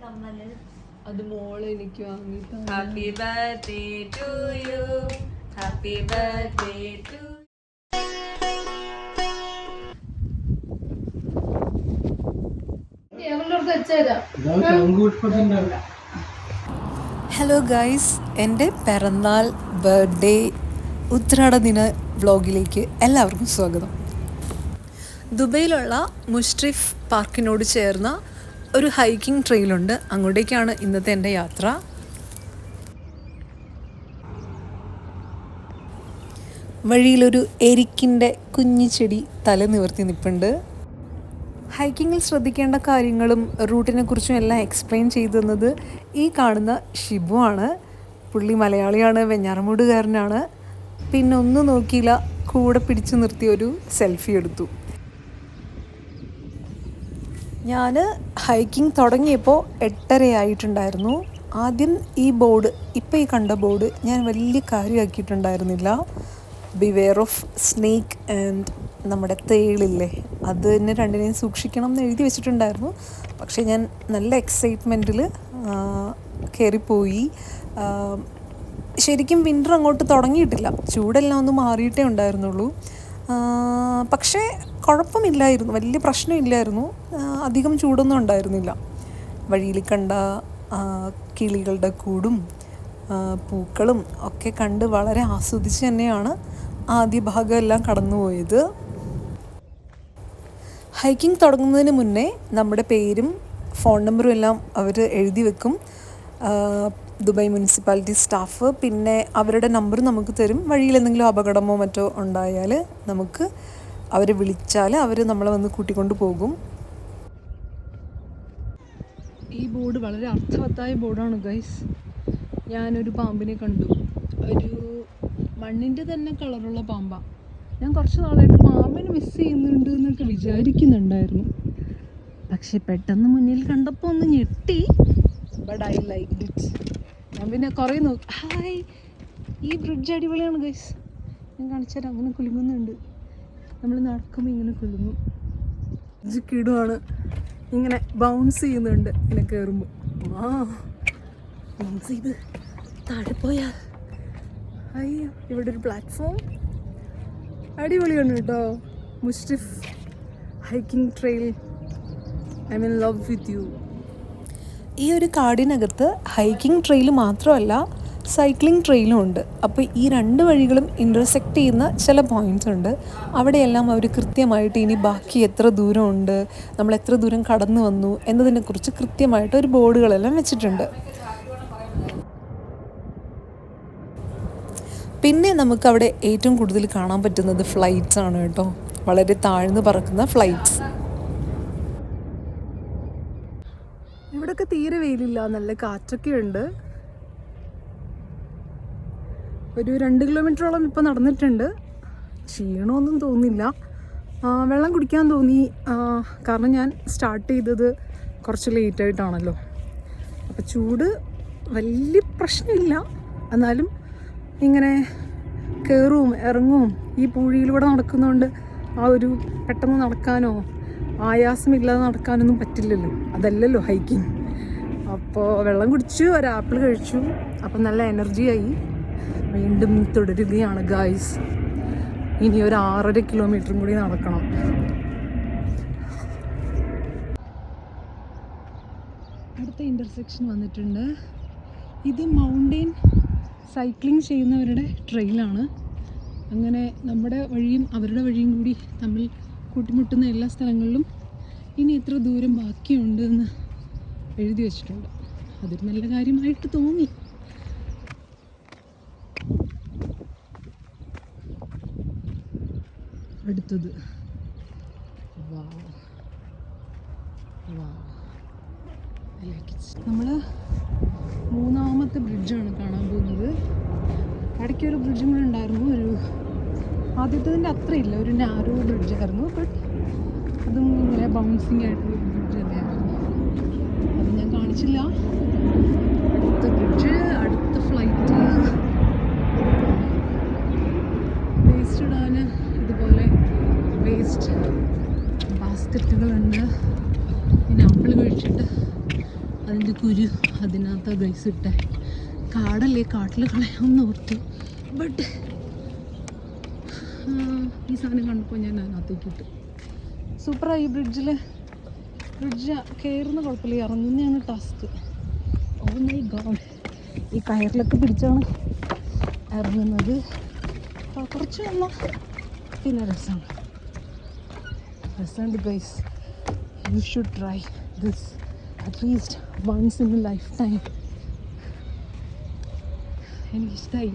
കമ്മൽ. അത് മോൾ എനിക്ക് വാങ്ങി happy birthday to you happy birthday to hello guys എന്റെ പിറന്നാൾ ബർത്ത്ഡേ ഉത്രാട ദിന വ്ലോഗിലേക്ക് എല്ലാവർക്കും സ്വാഗതം. ദുബൈയിലുള്ള മുഷ്രിഫ് പാർക്കിനോട് ചേർന്ന ഒരു ഹൈക്കിംഗ് ട്രെയിലുണ്ട്. അങ്ങോട്ടേക്കാണ് ഇന്നത്തെ എന്റെ യാത്ര. വഴിയിലൊരു എരിക്കിന്റെ കുഞ്ഞു ചെടി തല നിവർത്തി നിൽപ്പുണ്ട് ഹൈക്കിങ്ങിൽ ശ്രദ്ധിക്കേണ്ട കാര്യങ്ങളും റൂട്ടിനെ കുറിച്ചും എല്ലാം എക്സ്പ്ലെയിൻ ചെയ്തു തന്നത് ഈ കാണുന്ന ഷിബു ആണ്. പുള്ളി മലയാളിയാണ് വെഞ്ഞാറമൂടുകാരനാണ്. പിന്നെ ഒന്നും നോക്കിയില്ല കൂടെ പിടിച്ചു നിർത്തി ഒരു സെൽഫി എടുത്തു. ഞാൻ ഹൈക്കിംഗ് തുടങ്ങിയപ്പോൾ എട്ടരയായിട്ടുണ്ടായിരുന്നു ആദ്യം ഈ ബോർഡ് ഇപ്പോൾ ഈ കണ്ട ബോർഡ് ഞാൻ വലിയ കാര്യമാക്കിയിട്ടുണ്ടായിരുന്നില്ല. ബിവെയർ ഓഫ് സ്നേക്ക് ആൻഡ് നമ്മുടെ തേളില്ലേ അത് തന്നെ രണ്ടിനെയും സൂക്ഷിക്കണം എന്ന് എഴുതി വെച്ചിട്ടുണ്ടായിരുന്നു. പക്ഷേ ഞാൻ നല്ല എക്സൈറ്റ്മെന്റിൽ കയറിപ്പോയി ശരിക്കും വിന്റർ അങ്ങോട്ട് തുടങ്ങിയിട്ടില്ല. ചൂടെല്ലാം ഒന്ന് മാറിയിട്ടേ ഉണ്ടായിരുന്നുള്ളൂ. പക്ഷേ കുഴപ്പമില്ലായിരുന്നു. വലിയ പ്രശ്നമില്ലായിരുന്നു. അധികം ചൂടൊന്നും ഉണ്ടായിരുന്നില്ല. വഴിയിൽ കണ്ട കിളികളുടെ കൂടും പൂക്കളും ഒക്കെ കണ്ട് വളരെ ആസ്വദിച്ച് തന്നെയാണ് ആദ്യ ഭാഗമെല്ലാം കടന്നുപോയത്. ഹൈക്കിംഗ് തുടങ്ങുന്നതിന് മുന്നേ നമ്മുടെ പേരും ഫോൺ നമ്പറും എല്ലാം അവർ എഴുതി വെക്കും. Dubai municipality staff. പിന്നെ അവരുടെ നമ്പർ നമുക്ക് തരും. വഴിയിൽ എന്തെങ്കിലും അപകടമോ മറ്റോ ഉണ്ടായാൽ നമുക്ക് അവരെ വിളിച്ചാൽ അവർ നമ്മളെ വന്ന് കൂട്ടിക്കൊണ്ട് പോകും. ഈ ബോർഡ് വളരെ അർത്ഥവത്തായ ബോർഡാണ് ഗൈസ്. ഞാനൊരു പാമ്പിനെ കണ്ടു. ഒരു മണ്ണിന്റെ തന്നെ കളറുള്ള പാമ്പാ. ഞാൻ കുറച്ച് നാളായിട്ട് പാമ്പിനെ മിസ് ചെയ്യുന്നുണ്ട് എന്നൊക്കെ വിചാരിക്കുന്നുണ്ടായിരുന്നു. പക്ഷെ പെട്ടെന്ന് മുന്നിൽ കണ്ടപ്പോൾ ഒന്ന് ഞെട്ടി. ബട്ട് ഐ ലൈക്ക് ഇറ്റ് ഞാൻ പിന്നെ കുറേ നോക്കി. ഹായ് ഈ ബ്രിഡ്ജ് അടിപൊളിയാണ് ഗൈസ് ഞാൻ കാണിച്ചാൽ അങ്ങനെ കുലുങ്ങുന്നുണ്ട്. നമ്മൾ നടക്കുമ്പോൾ ഇങ്ങനെ കുലുങ്ങും. ബ്രിഡ്ജ് കിടുവാണ്. ഇങ്ങനെ ബൗൺസ് ചെയ്യുന്നുണ്ട് ഇങ്ങനെ കയറുമ്പോൾ ആ ബൗൺസ് ചെയ്ത് താഴെ പോയാ അയ്യോ ഇവിടെ ഒരു പ്ലാറ്റ്ഫോം അടിപൊളിയാണ് കേട്ടോ. Mushrif hiking trail I mean love with you ഈ ഒരു കാടിനകത്ത് ഹൈക്കിംഗ് ട്രെയിൽ മാത്രമല്ല സൈക്ലിംഗ് ട്രെയിലും ഉണ്ട്. അപ്പോൾ ഈ രണ്ട് വഴികളും ഇന്റർസെക്റ്റ് ചെയ്യുന്ന ചില പോയിന്റ്സ് ഉണ്ട്. അവിടെയെല്ലാം അവർ കൃത്യമായിട്ട് ഇനി ബാക്കി എത്ര ദൂരമുണ്ട് നമ്മൾ എത്ര ദൂരം കടന്നു വന്നു എന്നതിനെക്കുറിച്ച് കൃത്യമായിട്ട് ഒരു ബോർഡുകളെല്ലാം വെച്ചിട്ടുണ്ട്. പിന്നെ നമുക്ക് അവിടെ ഏറ്റവും കൂടുതൽ കാണാൻ പറ്റുന്നത് ഫ്ലൈറ്റ്സ് ആണ് കേട്ടോ. വളരെ താഴ്ന്നു പറക്കുന്ന ഫ്ലൈറ്റ്സ് ഇവിടൊക്കെ തീരെ വെയിലില്ല നല്ല കാറ്റൊക്കെ ഉണ്ട് ഒരു രണ്ട് കിലോമീറ്ററോളം ഇപ്പം നടന്നിട്ടുണ്ട്. ക്ഷീണമൊന്നും തോന്നില്ല. വെള്ളം കുടിക്കാൻ തോന്നി. കാരണം ഞാൻ സ്റ്റാർട്ട് ചെയ്തത് കുറച്ച് ലേറ്റ് ആയിട്ടാണല്ലോ. അപ്പോൾ ചൂട് വലിയ പ്രശ്നമില്ല. എന്നാലും ഇങ്ങനെ കയറും ഇറങ്ങും. ഈ പൂഴിയിലൂടെ നടക്കുന്നതുകൊണ്ട് ആ ഒരു പെട്ടെന്ന് നടക്കാനോ ആയാസമില്ലാതെ നടക്കാനൊന്നും പറ്റില്ലല്ലോ. അതല്ലല്ലോ ഹൈക്കിങ് അപ്പോൾ വെള്ളം കുടിച്ചു ഒരു ആപ്പിൾ കഴിച്ചു. അപ്പം നല്ല എനർജിയായി വീണ്ടും തുടരുകയാണ് ഗായ്സ് ഇനി ഒരു ആറര കിലോമീറ്ററും കൂടി നടക്കണം. അടുത്ത ഇന്റർസെക്ഷൻ വന്നിട്ടുണ്ട്. ഇത് മൗണ്ടെയിൻ സൈക്ലിംഗ് ചെയ്യുന്നവരുടെ ട്രെയിലാണ് അങ്ങനെ നമ്മുടെ വഴിയും അവരുടെ വഴിയും കൂടി തമ്മിൽ കൂട്ടിമുട്ടുന്ന എല്ലാ സ്ഥലങ്ങളിലും ഇനി എത്ര ദൂരം ബാക്കിയുണ്ട് എന്ന് എഴുതി വെച്ചിട്ടുണ്ട്. അതൊരു നല്ല കാര്യമായിട്ട് തോന്നി. അടുത്തത്. നമ്മൾ മൂന്നാമത്തെ ബ്രിഡ്ജാണ് കാണാൻ പോകുന്നത്. ഇടയ്ക്കൊരു ബ്രിഡ്ജും കൂടെ ഉണ്ടായിരുന്നു. ഒരു ആദ്യത്തതിന്റെ അത്രയില്ല. ഒരു നാരോ ബ്രിഡ്ജായിരുന്നു ബട്ട് അതും ഇങ്ങനെ ബൗൺസിങ് ആയിട്ട് അത് അടുത്ത ബ്രിഡ്ജ് അടുത്ത ഫ്ലൈറ്റ് വേസ്റ്റ് ഇടാൻ ഇതുപോലെ വേസ്റ്റ് ബാസ്ക്കറ്റുകളുണ്ട്. പിന്നെ ആപ്പിൾ കഴിച്ചിട്ട് അതിന്റെ കുരു അതിനകത്ത് ഗൈസ് ഇട്ടേ. കാടല്ലേ കാട്ടിൽ കളയാമെന്ന് ഓർത്തു. ബട്ട് ഈ സാധനം കണ്ടപ്പോൾ ഞാൻ അതിനകത്തേക്ക് ഇട്ടു. സൂപ്പറായി ബ്രിഡ്ജിൽ ബ്രിഡ്ജ് കയറുന്ന കുഴപ്പമില്ല. ഇറങ്ങുന്നതാണ് ടാസ്ക് ഓ മൈ ഗോഡ് ഈ കയറിലൊക്കെ പിടിച്ചാണ് ഇറങ്ങുന്നത്. കുറച്ച് വന്നാൽ പിന്നെ രസമാണ് രസമുണ്ട് guys you should try this at least once in lifetime എനിക്കിഷ്ടമായി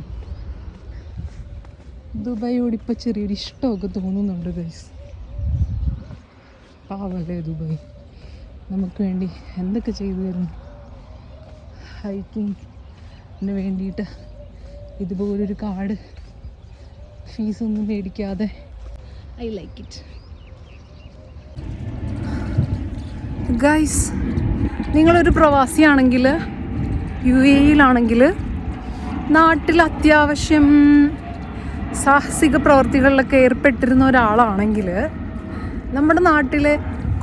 ദുബായോട് ഇപ്പോൾ ചെറിയൊരു ഇഷ്ടമൊക്കെ തോന്നുന്നുണ്ട് ഗൈസ് പാവല്ലേ ദുബായ്. നമുക്ക് വേണ്ടി എന്തൊക്കെ ചെയ്തു തരുന്നു ഹൈക്കിങ്ങിന് വേണ്ടിയിട്ട് ഇതുപോലൊരു കാട് ഫീസൊന്നും മേടിക്കാതെ ഐ ലൈക്ക് ഇറ്റ്. ഗൈസ് നിങ്ങളൊരു പ്രവാസിയാണെങ്കിൽ യു എയിലാണെങ്കിൽ നാട്ടിൽ അത്യാവശ്യം സാഹസിക പ്രവർത്തികളിലൊക്കെ ഏർപ്പെട്ടിരുന്ന ഒരാളാണെങ്കിൽ നമ്മുടെ നാട്ടിലെ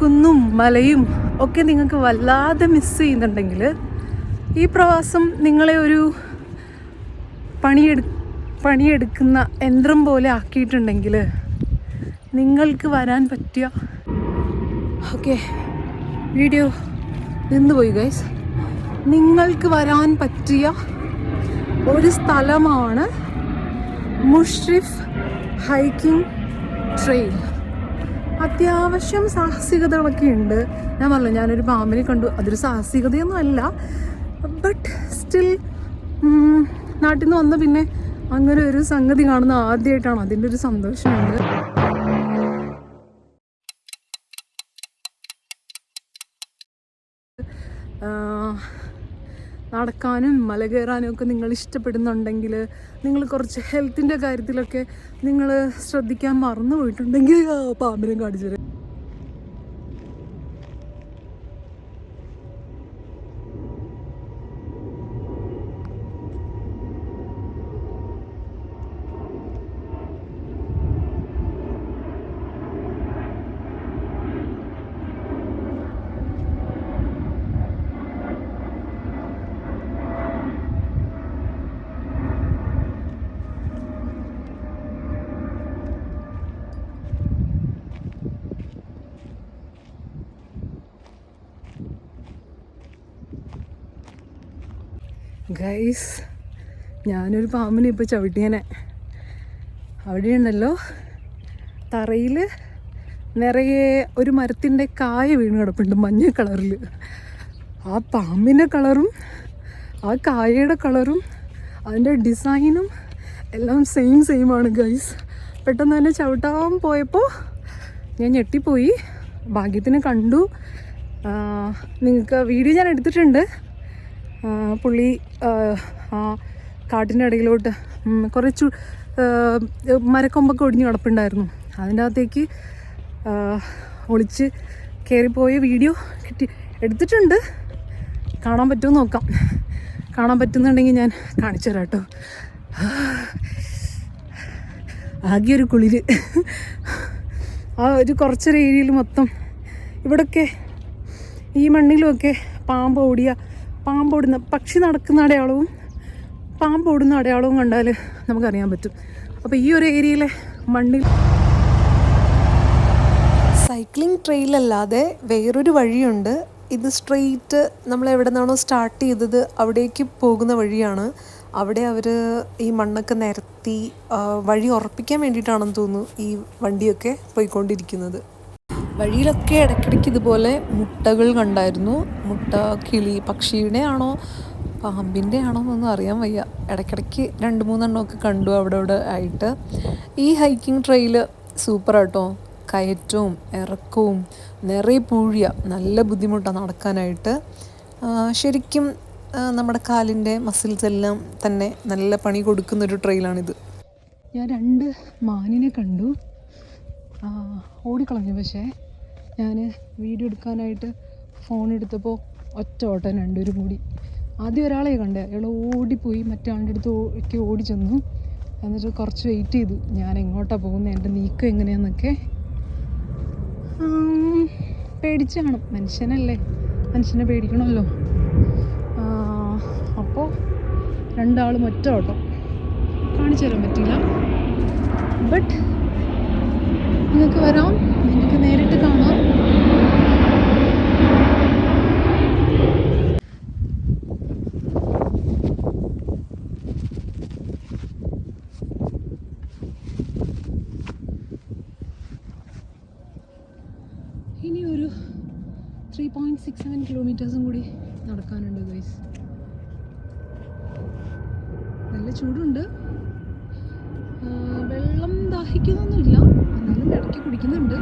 കുന്നും മലയും ഒക്കെ നിങ്ങൾക്ക് വല്ലാതെ മിസ് ചെയ്യുന്നുണ്ടെങ്കിൽ ഈ പ്രവാസം നിങ്ങളെ ഒരു പണിയെടു പണിയെടുക്കുന്ന യന്ത്രം പോലെ ആക്കിയിട്ടുണ്ടെങ്കിൽ നിങ്ങൾക്ക് വരാൻ പറ്റിയ ഓക്കെ. വീഡിയോ നിന്ന് പോയി ഗൈസ് നിങ്ങൾക്ക് വരാൻ പറ്റിയ ഒരു സ്ഥലമാണ് മുഷ്രിഫ് ഹൈക്കിംഗ് ട്രെയിൽ. അത്യാവശ്യം സാഹസികതകളൊക്കെ ഉണ്ട്. ഞാൻ പറഞ്ഞു ഞാനൊരു പാമ്പിനെ കണ്ടു. അതൊരു സാഹസികതയൊന്നും അല്ല. ബട്ട് സ്റ്റിൽ നാട്ടിൽ നിന്ന് വന്ന പിന്നെ അങ്ങനെ ഒരു സംഗതി കാണുന്ന ആദ്യമായിട്ടാണ്. അതിന്റെ ഒരു സന്തോഷമുണ്ട്. നടക്കാനും മല കയറാനും ഒക്കെ നിങ്ങൾ ഇഷ്ടപ്പെടുന്നുണ്ടെങ്കിൽ നിങ്ങൾ കുറച്ച് ഹെൽത്തിന്റെ കാര്യത്തിലൊക്കെ നിങ്ങൾ ശ്രദ്ധിക്കാൻ മറന്നു പോയിട്ടുണ്ടെങ്കിൽ പാമ്പിനും കാണിച്ചു തരാം. ഗൈസ് ഞാനൊരു പാമ്പിനെ ഇപ്പോൾ ചവിട്ടിയനെ. അവിടെയുണ്ടല്ലോ തറയിൽ നിറയെ ഒരു മരത്തിന്റെ കായ വീണ് കിടപ്പുണ്ട് മഞ്ഞ കളറിൽ ആ പാമ്പിന്റെ കളറും ആ കായയുടെ കളറും അതിന്റെ ഡിസൈനും എല്ലാം സെയിം സെയിം ആണ് ഗൈസ് പെട്ടെന്ന് തന്നെ ചവിട്ടാൻ പോയപ്പോൾ ഞാൻ ഞെട്ടിപ്പോയി. ഭാഗ്യത്തിന് കണ്ടു. നിങ്ങൾക്ക് വീഡിയോ ഞാൻ എടുത്തിട്ടുണ്ട്. പുള്ളി ആ, കാട്ടിന്റെ ഇടയിലോട്ട് ഉം, കുറേ ചു ആ, മരക്കൊമ്പൊക്കെ ഒടിഞ്ഞ് കിടപ്പുണ്ടായിരുന്നു. അതിന്റെ അകത്തേക്ക് ഒളിച്ച് കയറിപ്പോയ വീഡിയോ കിട്ടി. എടുത്തിട്ടുണ്ട്. കാണാൻ പറ്റുമോ നോക്കാം. കാണാൻ പറ്റുന്നുണ്ടെങ്കിൽ ഞാൻ കാണിച്ചു തരാം കേട്ടോ. ആകെ ഒരു കുളിര്. ആ ഒരു കുറച്ചൊരു ഏരിയയിൽ മൊത്തം ഇവിടൊക്കെ ഈ മണ്ണിലുമൊക്കെ പാമ്പ് ഓടിയ പാമ്പ് ഓടുന്ന പക്ഷി നടക്കുന്ന അടയാളവും പാമ്പോടുന്ന അടയാളവും കണ്ടാൽ നമുക്കറിയാൻ പറ്റും. അപ്പോൾ ഈ ഒരു ഏരിയയിലെ മണ്ണിൽ സൈക്ലിംഗ് ട്രെയിൽ അല്ലാതെ വേറൊരു വഴിയുണ്ട്. ഇത് സ്ട്രെയിറ്റ് നമ്മൾ എവിടെ നിന്നാണോ സ്റ്റാർട്ട് ചെയ്തത് അവിടേക്ക് പോകുന്ന വഴിയാണ്. അവിടെ അവർ ഈ മണ്ണൊക്കെ നിരത്തി വഴി ഉറപ്പിക്കാൻ വേണ്ടിയിട്ടാണെന്ന് തോന്നുന്നു ഈ വണ്ടിയൊക്കെ പോയിക്കൊണ്ടിരിക്കുന്നത്. വഴിയിലൊക്കെ ഇടയ്ക്കിടയ്ക്ക് ഇതുപോലെ മുട്ടകൾ കണ്ടായിരുന്നു. മുട്ട കിളി പക്ഷിയുടെ ആണോ പാമ്പിന്റെ ആണോ എന്നൊന്നും അറിയാൻ വയ്യ. ഇടയ്ക്കിടയ്ക്ക് രണ്ട് മൂന്നെണ്ണമൊക്കെ കണ്ടു അവിടെ അവിടെ ആയിട്ട്. ഈ ഹൈക്കിംഗ് ട്രെയിൽ സൂപ്പർ ആട്ടോ കയറ്റവും ഇറക്കവും നിറയെ പൂഴിയ നല്ല ബുദ്ധിമുട്ടാണ് നടക്കാനായിട്ട്. ശരിക്കും നമ്മുടെ കാലിന്റെ മസിൽസ് എല്ലാം തന്നെ നല്ല പണി കൊടുക്കുന്നൊരു ട്രെയിലാണിത്. ഞാൻ രണ്ട് മാനിനെ കണ്ടു. ഓടിക്കളഞ്ഞു പക്ഷേ ഞാൻ വീഡിയോ എടുക്കാനായിട്ട് ഫോൺ എടുത്തപ്പോൾ ഒറ്റ ഓട്ടം രണ്ടുപേരും കൂടി ആദ്യം ഒരാളെ കണ്ടേ. അയാൾ ഓടിപ്പോയി മറ്റേ ആളുടെ അടുത്ത് ഓ- ഒക്കെ ഓടി ചെന്നു. എന്നിട്ട് കുറച്ച് വെയിറ്റ് ചെയ്തു. ഞാൻ എങ്ങോട്ടാണ് പോകുന്നത് എന്റെ നീക്കം എങ്ങനെയാന്നൊക്കെ. പേടിച്ചാണ് മനുഷ്യനല്ലേ? മനുഷ്യനെ പേടിക്കണമല്ലോ. അപ്പോൾ രണ്ടാളും ഒറ്റ ഓട്ടം. കാണിച്ചു തരാൻ പറ്റില്ല ബട്ട് നിങ്ങൾക്ക് വരാം. നിങ്ങൾക്ക് നേരിട്ട് കാണാം ഇനി ഒരു ത്രീ പോയിന്റ് സിക്സ് സെവൻ കിലോമീറ്റേഴ്സും കൂടി നടക്കാനുണ്ട് ഗൈസ് നല്ല ചൂടുണ്ട്. വെള്ളം ദാഹിക്കുന്നൊന്നുമില്ല. എന്നാലും ഇടയ്ക്ക് കുടിക്കുന്നുണ്ട്.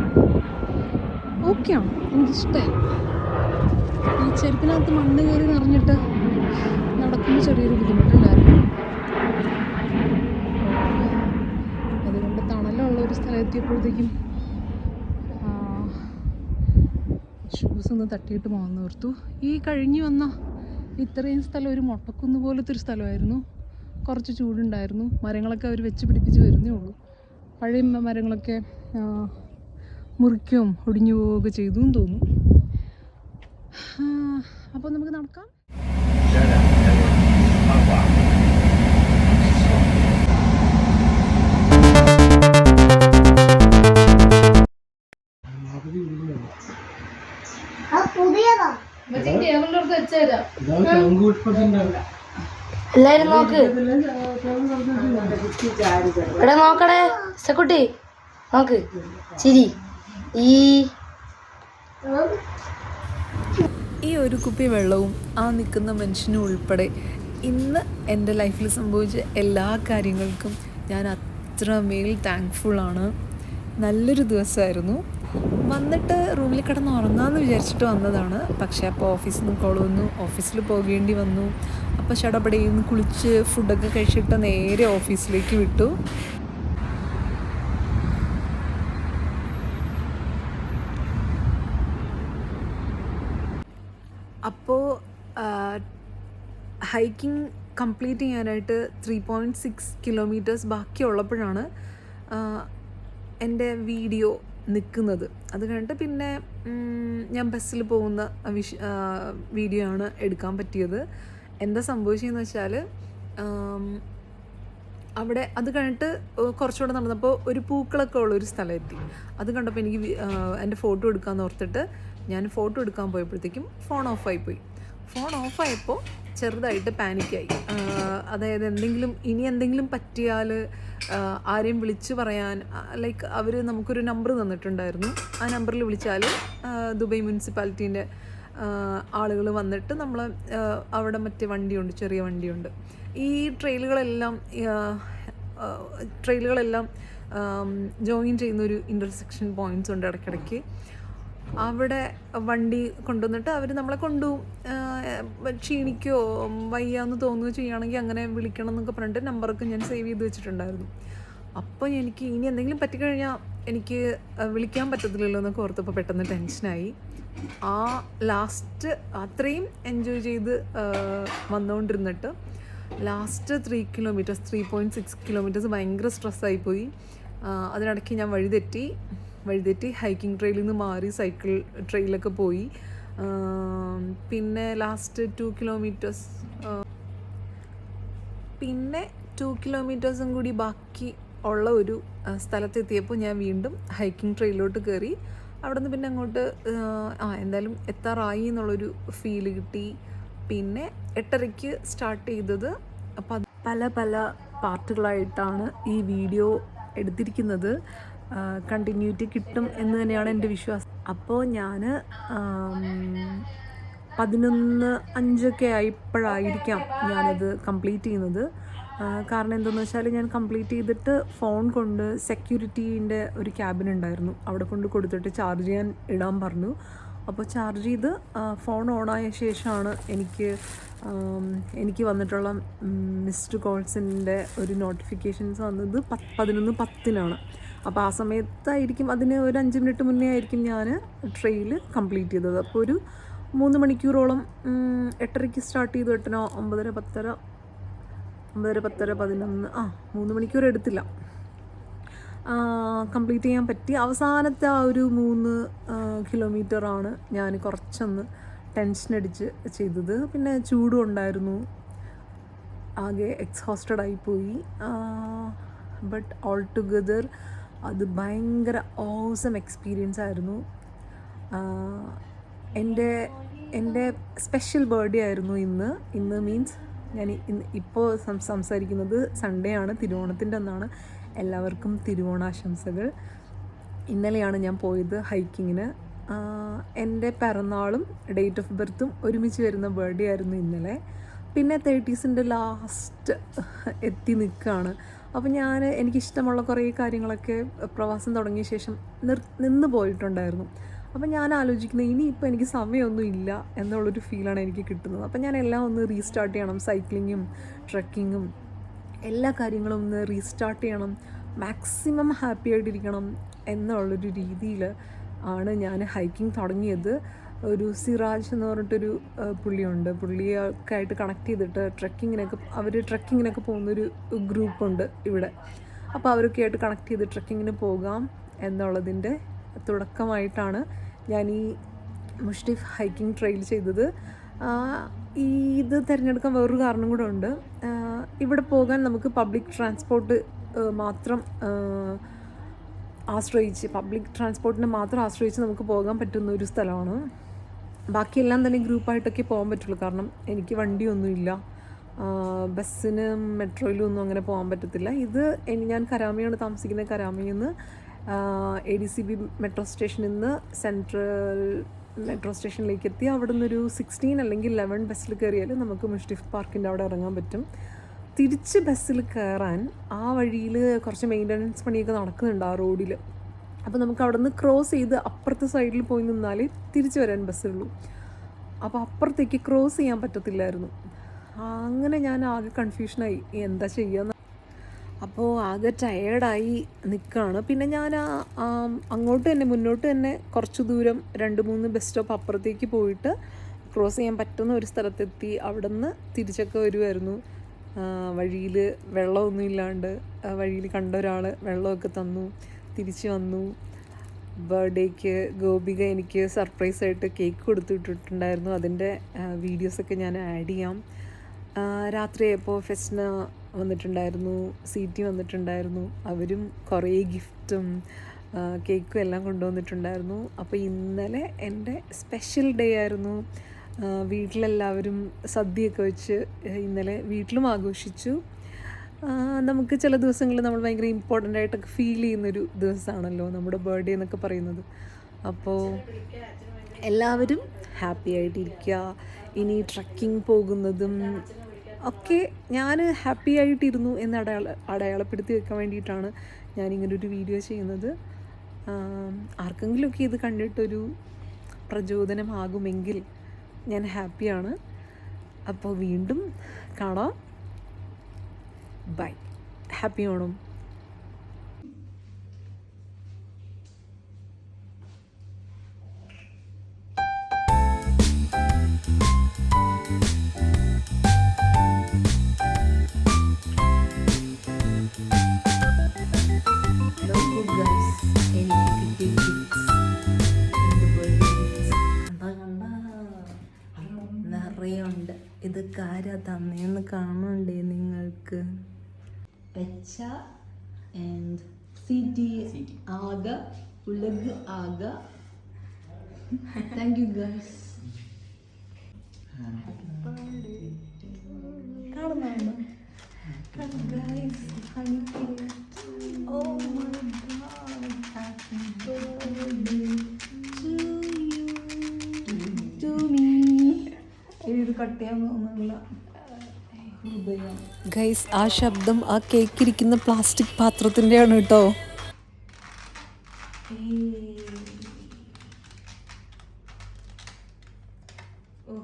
ഓക്കെയാണ് എനിക്കിഷ്ടമായി ഈ ചെരുപ്പിനകത്ത് മണ്ണ് കയറി നിറഞ്ഞിട്ട് നടക്കുന്ന ചെറിയൊരു ബുദ്ധിമുട്ടുണ്ടായിരുന്നു അതുകൊണ്ട് തണലുള്ള ഒരു സ്ഥലം എത്തിയപ്പോഴത്തേക്കും ഷൂസ് ഒന്ന് തട്ടിയിട്ട് പോകാൻ ഓർത്തു. ഈ കഴിഞ്ഞു വന്ന ഇത്രയും സ്ഥലം ഒരു മുട്ടക്കുന്ന് പോലത്തെ ഒരു സ്ഥലമായിരുന്നു. കുറച്ച് ചൂടുണ്ടായിരുന്നു. മരങ്ങളൊക്കെ അവർ വെച്ച് പിടിപ്പിച്ച് വരുന്നേ ഉള്ളൂ. പഴയ മരങ്ങളൊക്കെ മുറിക്കുകയും ഒടിഞ്ഞു പോവുകയൊക്കെ ചെയ്തു എന്ന് തോന്നുന്നു അപ്പോൾ നമുക്ക് നടക്കാം. എല്ലാരും നോക്ക്. ഇവിടെ നോക്കണേ സെക്കുട്ടി. നോക്ക്. ചിരി. ഈ ഈ ഒരു കുപ്പി വെള്ളവും ആ നിൽക്കുന്ന മനുഷ്യനും ഉൾപ്പെടെ ഇന്ന് എന്റെ ലൈഫിൽ സംഭവിച്ച എല്ലാ കാര്യങ്ങൾക്കും ഞാൻ അത്രമേൽ താങ്ക്ഫുള്ളാണ് നല്ലൊരു ദിവസമായിരുന്നു. വന്നിട്ട് റൂമിൽ കിടന്ന് ഉറങ്ങാമെന്ന് വിചാരിച്ചിട്ട് വന്നതാണ്. പക്ഷേ അപ്പോൾ ഓഫീസിൽ നിന്ന് കോൾ വന്നു. ഓഫീസിൽ പോകേണ്ടി വന്നു. അപ്പോൾ ചടപടയിൽ നിന്ന് കുളിച്ച് ഫുഡൊക്കെ കഴിച്ചിട്ട് നേരെ ഓഫീസിലേക്ക് വിട്ടു. അപ്പോൾ ഹൈക്കിംഗ് കംപ്ലീറ്റ് ചെയ്യാനായിട്ട് ത്രീ പോയിന്റ് സിക്സ് കിലോമീറ്റേഴ്സ് ബാക്കിയുള്ളപ്പോഴാണ് എന്റെ വീഡിയോ നിൽക്കുന്നത്. അത് കണ്ടിട്ട് പിന്നെ ഞാൻ ബസ്സിൽ പോകുന്ന വിഷ വീഡിയോ ആണ് എടുക്കാൻ പറ്റിയത്. എന്താ സംഭവിച്ചതെന്ന് വെച്ചാൽ അവിടെ അത് കഴിഞ്ഞിട്ട് കുറച്ചുകൂടെ നടന്നപ്പോൾ ഒരു പൂക്കളൊക്കെ ഉള്ള ഒരു സ്ഥലം എത്തി അത് കണ്ടപ്പോൾ എനിക്ക് എന്റെ ഫോട്ടോ എടുക്കാമെന്ന് ഓർത്തിട്ട് ഞാൻ ഫോട്ടോ എടുക്കാൻ പോയപ്പോഴത്തേക്കും ഫോൺ ഓഫായി പോയി ഫോൺ ഓഫായപ്പോൾ ചെറുതായിട്ട് പാനിക്കായി. അതായത് എന്തെങ്കിലും ഇനി എന്തെങ്കിലും പറ്റിയാൽ ആരെയും വിളിച്ച് പറയാൻ ലൈക്ക് അവർ നമുക്കൊരു നമ്പർ തന്നിട്ടുണ്ടായിരുന്നു. ആ നമ്പറിൽ വിളിച്ചാൽ ദുബൈ മുനിസിപ്പാലിറ്റീന്റെ ആളുകൾ വന്നിട്ട് നമ്മൾ അവിടെ മറ്റേ വണ്ടിയുണ്ട് ചെറിയ വണ്ടിയുണ്ട്. ഈ ട്രെയിലുകളെല്ലാം ട്രെയിലുകളെല്ലാം ജോയിൻ ചെയ്യുന്ന ഒരു ഇന്റർസെക്ഷൻ പോയിന്റ്സ് ഉണ്ട് ഇടയ്ക്കിടയ്ക്ക്. അവിടെ വണ്ടി കൊണ്ടുവന്നിട്ട് അവർ നമ്മളെ കൊണ്ടുപോകും. ക്ഷീണിക്കോ വയ്യാന്ന് തോന്നുകയോ ചെയ്യുകയാണെങ്കിൽ അങ്ങനെ വിളിക്കണം എന്നൊക്കെ പറഞ്ഞിട്ട് നമ്പറൊക്കെ ഞാൻ സേവ് ചെയ്ത് വെച്ചിട്ടുണ്ടായിരുന്നു. അപ്പോൾ എനിക്ക് ഇനി എന്തെങ്കിലും പറ്റിക്കഴിഞ്ഞാൽ എനിക്ക് വിളിക്കാൻ പറ്റത്തില്ലല്ലോ എന്നൊക്കെ ഓർത്തപ്പോൾ പെട്ടെന്ന് ടെൻഷനായി ആ ലാസ്റ്റ് അത്രയും എൻജോയ് ചെയ്ത് വന്നുകൊണ്ടിരുന്നിട്ട് last three kilometres three point six kilometres ഭയങ്കര സ്ട്രെസ്സായിപ്പോയി അതിനിടയ്ക്ക് ഞാൻ വഴിതെറ്റി. വഴിതെറ്റി ഹൈക്കിംഗ് ട്രെയിലിൽ നിന്ന് മാറി സൈക്കിൾ ട്രെയിലൊക്കെ പോയി. പിന്നെ ലാസ്റ്റ് ടു കിലോമീറ്റേഴ്സ് പിന്നെ ടു കിലോമീറ്റേഴ്സും കൂടി ബാക്കി ഉള്ള ഒരു സ്ഥലത്തെത്തിയപ്പോൾ ഞാൻ വീണ്ടും ഹൈക്കിംഗ് ട്രെയിലോട്ട് കയറി അവിടെ നിന്ന് പിന്നെ അങ്ങോട്ട് ആ, എന്തായാലും എത്താറായി എന്നുള്ളൊരു ഫീൽ കിട്ടി. പിന്നെ എട്ടരയ്ക്ക് സ്റ്റാർട്ട് ചെയ്തത് അപ്പം പല പല പാർട്ടുകളായിട്ടാണ് ഈ വീഡിയോ എടുത്തിരിക്കുന്നത്. കണ്ടിന്യൂറ്റി കിട്ടും എന്ന് തന്നെയാണ് എന്റെ വിശ്വാസം. അപ്പോൾ ഞാൻ പതിനൊന്ന് അഞ്ചൊക്കെ ആയപ്പോഴായിരിക്കാം ഞാനത് കംപ്ലീറ്റ് ചെയ്യുന്നത്. കാരണം എന്തെന്ന് വെച്ചാൽ ഞാൻ കംപ്ലീറ്റ് ചെയ്തിട്ട് ഫോൺ കൊണ്ട് സെക്യൂരിറ്റീന്റെ ഒരു ക്യാബിൻ ഉണ്ടായിരുന്നു. അവിടെ കൊണ്ട് കൊടുത്തിട്ട് ചാർജ് ചെയ്യാൻ ഇടാൻ പറഞ്ഞു. അപ്പോൾ ചാർജ് ചെയ്ത് ഫോൺ ഓണായ ശേഷമാണ് എനിക്ക് എനിക്ക് വന്നിട്ടുള്ള മിസ്ഡ് കോൾസിന്റെ ഒരു നോട്ടിഫിക്കേഷൻസ് വന്നത് പത്ത് പതിനൊന്ന് പത്തിനാണ്. അപ്പോൾ ആ സമയത്തായിരിക്കും അതിന് ഒരു അഞ്ച് മിനിറ്റ് മുന്നേ ആയിരിക്കും ഞാൻ ട്രെയിൽ കംപ്ലീറ്റ് ചെയ്തത്. അപ്പോൾ ഒരു മൂന്ന് മണിക്കൂറോളം എട്ടരയ്ക്ക് സ്റ്റാർട്ട് ചെയ്തു എട്ടനോ ഒമ്പതര പത്തര ഒമ്പതര പത്തര പതിനൊന്ന് ആ മൂന്ന് മണിക്കൂർ എടുത്തില്ല. കംപ്ലീറ്റ് ചെയ്യാൻ പറ്റി. അവസാനത്തെ ആ ഒരു മൂന്ന് കിലോമീറ്ററാണ് ഞാൻ കുറച്ചൊന്ന് ടെൻഷൻ അടിച്ച് ചെയ്തത്. പിന്നെ ചൂടും ഉണ്ടായിരുന്നു. ആകെ എക്സോസ്റ്റഡ് ആയിപ്പോയി ബട്ട് ഓൾ ടുഗദർ അത് ഭയങ്കര ഓസം എക്സ്പീരിയൻസ് ആയിരുന്നു. എന്റെ എന്റെ സ്പെഷ്യൽ ബർത്ത്ഡേ ആയിരുന്നു ഇന്ന്. ഇന്ന് മീൻസ് ഞാൻ ഇന്ന് ഇപ്പോൾ സംസാരിക്കുന്നത് സൺഡേ ആണ്. തിരുവോണത്തിന്റെ അന്നാണ്. എല്ലാവർക്കും തിരുവോണാശംസകൾ. ഇന്നലെയാണ് ഞാൻ പോയത് ഹൈക്കിങ്ങിന് എന്റെ പിറന്നാളും ഡേറ്റ് ഓഫ് ബർത്തും ഒരുമിച്ച് വരുന്ന ബർത്ത്ഡേ ആയിരുന്നു ഇന്നലെ. പിന്നെ തേർട്ടീസിന്റെ ലാസ്റ്റ് എത്തി നിൽക്കുകയാണ്. അപ്പോൾ ഞാൻ എനിക്കിഷ്ടമുള്ള കുറേ കാര്യങ്ങളൊക്കെ പ്രവാസം തുടങ്ങിയ ശേഷം നിർ നിന്ന് പോയിട്ടുണ്ടായിരുന്നു. അപ്പോൾ ഞാൻ ആലോചിക്കുന്നത് ഇനിയിപ്പോൾ എനിക്ക് സമയമൊന്നും ഇല്ല എന്നുള്ളൊരു ഫീലാണ് എനിക്ക് കിട്ടുന്നത്. അപ്പോൾ ഞാൻ എല്ലാം ഒന്ന് റീസ്റ്റാർട്ട് ചെയ്യണം. സൈക്ലിങ്ങും ട്രക്കിങ്ങും എല്ലാ കാര്യങ്ങളും ഒന്ന് റീസ്റ്റാർട്ട് ചെയ്യണം. മാക്സിമം ഹാപ്പി ആയിട്ടിരിക്കണം എന്നുള്ളൊരു രീതിയിൽ ആണ് ഞാൻ ഹൈക്കിംഗ് തുടങ്ങിയത്. ഒരു സിറാജ് എന്ന് പറഞ്ഞിട്ടൊരു പുള്ളിയുണ്ട്. പുള്ളിയൊക്കെ ആയിട്ട് കണക്ട് ചെയ്തിട്ട് ട്രക്കിങ്ങിനൊക്കെ അവർ ട്രക്കിങ്ങിനൊക്കെ പോകുന്നൊരു ഗ്രൂപ്പുണ്ട് ഇവിടെ. അപ്പോൾ അവരൊക്കെ ആയിട്ട് കണക്ട് ചെയ്ത് ട്രക്കിങ്ങിന് പോകാം എന്നുള്ളതിന്റെ തുടക്കമായിട്ടാണ് ഞാൻ ഈ മുഷ്ടിഫ് ഹൈക്കിംഗ് ട്രെയിൽ ചെയ്തത്. ഈ ഇത് തിരഞ്ഞെടുക്കാൻ വേറൊരു കാരണം കൂടെ ഉണ്ട്. ഇവിടെ പോകാൻ നമുക്ക് പബ്ലിക് ട്രാൻസ്പോർട്ട് മാത്രം ആശ്രയിച്ച് പബ്ലിക് ട്രാൻസ്പോർട്ടിനെ മാത്രം ആശ്രയിച്ച് നമുക്ക് പോകാൻ പറ്റുന്ന ഒരു സ്ഥലമാണ്. ബാക്കിയെല്ലാം തന്നെ ഗ്രൂപ്പായിട്ടൊക്കെ പോകാൻ പറ്റുള്ളൂ. കാരണം എനിക്ക് വണ്ടിയൊന്നുമില്ല. ബസ്സിന് മെട്രോയിലും ഒന്നും അങ്ങനെ പോകാൻ പറ്റത്തില്ല. ഇത് ഞാൻ കരാമയാണ് താമസിക്കുന്നത്. കരാമയിൽ നിന്ന് A D C B metro സ്റ്റേഷനിൽ നിന്ന് സെൻട്രൽ മെട്രോ സ്റ്റേഷനിലേക്ക് എത്തി. അവിടെ നിന്നൊരു സിക്സ്റ്റീൻ അല്ലെങ്കിൽ ലെവൻ ബസ്സിൽ കയറിയാൽ നമുക്ക് മുഷ്ടിഫ് പാർക്കിന്റെ അവിടെ ഇറങ്ങാൻ പറ്റും. തിരിച്ച് ബസ്സിൽ കയറാൻ ആ വഴിയിൽ കുറച്ച് മെയിന്റനൻസ് പണിയൊക്കെ നടക്കുന്നുണ്ട് ആ റോഡിൽ അപ്പോൾ നമുക്ക് അവിടെ നിന്ന് ക്രോസ് ചെയ്ത് അപ്പുറത്തെ സൈഡിൽ പോയി നിന്നാലേ തിരിച്ചു വരാൻ ബസ്സുള്ളൂ അപ്പോൾ അപ്പുറത്തേക്ക് ക്രോസ് ചെയ്യാൻ പറ്റത്തില്ലായിരുന്നു. അങ്ങനെ ഞാൻ ആകെ കൺഫ്യൂഷനായി എന്താ ചെയ്യുക അപ്പോൾ ആകെ ടയേർഡായി നിൽക്കുകയാണ് പിന്നെ ഞാൻ അങ്ങോട്ട് തന്നെ മുന്നോട്ട് തന്നെ കുറച്ച് ദൂരം രണ്ട് മൂന്ന് ബസ് സ്റ്റോപ്പ് അപ്പുറത്തേക്ക് പോയിട്ട് ക്രോസ് ചെയ്യാൻ പറ്റുന്ന ഒരു സ്ഥലത്തെത്തി. അവിടെ നിന്ന് തിരിച്ചൊക്കെ വരുമായിരുന്നു വഴിയിൽ വെള്ളമൊന്നും ഇല്ലാണ്ട് വഴിയിൽ കണ്ട ഒരാൾ വെള്ളമൊക്കെ തന്നു. തിരിച്ച് വന്നു. ബർത്ത്ഡേക്ക് ഗോപിക എനിക്ക് സർപ്രൈസ് ആയിട്ട് കേക്ക് കൊടുത്തിട്ടുണ്ടായിരുന്നു അതിന്റെ വീഡിയോസൊക്കെ ഞാൻ ആഡ് ചെയ്യാം. രാത്രി രാത്രിയായപ്പോൾ ഫെസ്റ്റിന് വന്നിട്ടുണ്ടായിരുന്നു സി ടി വന്നിട്ടുണ്ടായിരുന്നു. അവരും കുറേ ഗിഫ്റ്റും കേക്കും എല്ലാം കൊണ്ടുവന്നിട്ടുണ്ടായിരുന്നു. അപ്പോൾ ഇന്നലെ എന്റെ സ്പെഷ്യൽ ഡേ ആയിരുന്നു. വീട്ടിലെല്ലാവരും സദ്യയൊക്കെ വെച്ച് ഇന്നലെ വീട്ടിലും ആഘോഷിച്ചു. നമുക്ക് ചില ദിവസങ്ങളിൽ നമ്മൾ ഭയങ്കര ഇമ്പോർട്ടന്റ് ആയിട്ടൊക്കെ ഫീൽ ചെയ്യുന്നൊരു ദിവസമാണല്ലോ നമ്മുടെ ബർത്ത്ഡേ എന്നൊക്കെ പറയുന്നത്. അപ്പോൾ എല്ലാവരും ഹാപ്പി ആയിട്ടിരിക്കുക. ഇനി ട്രക്കിംഗ് പോകുന്നതും ഒക്കെ ഞാൻ ഹാപ്പി ആയിട്ടിരുന്നു എന്ന് അടയാള അടയാളപ്പെടുത്തി വെക്കാൻ വേണ്ടിയിട്ടാണ് ഞാനിങ്ങനൊരു വീഡിയോ ചെയ്യുന്നത്. ആർക്കെങ്കിലുമൊക്കെ ഇത് കണ്ടിട്ടൊരു പ്രചോദനമാകുമെങ്കിൽ ഞാൻ ഹാപ്പിയാണ് അപ്പോൾ വീണ്ടും കാണാം. ബൈ. ഹാപ്പി ഓണം. നിറയുണ്ട്. ഇത് കാര തന്നെയെന്ന് കാണണ്ടേ നിങ്ങൾക്ക്. പെച്ച ആൻഡ് സിറ്റി ആഗ ഉലഗ് ആഗ. താങ്ക് യു ഗൈസ് കാണുന്നുണ്ടോ guys honey oh my god happy birthday to you to me ഇത് കട്ട് ചെയ്യാൻ തോന്നുന്നില്ല. ഗൈസ് ആ ശബ്ദം ആ കേക്ക് ഇരിക്കുന്ന പ്ലാസ്റ്റിക് പാത്രത്തിന്റെയാണ് കേട്ടോ. ഓ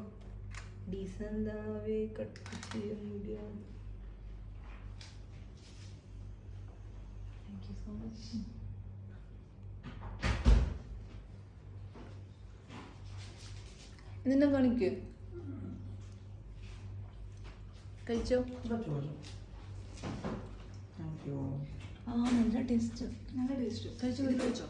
ഡീസന്റ് ആവേ കട്ട് കാണിക്കൂ. കഴിച്ചോ? ആ നല്ല ടേസ്റ്റ് നല്ല ടേസ്റ്റ് കഴിച്ചോ കഴിച്ചോ?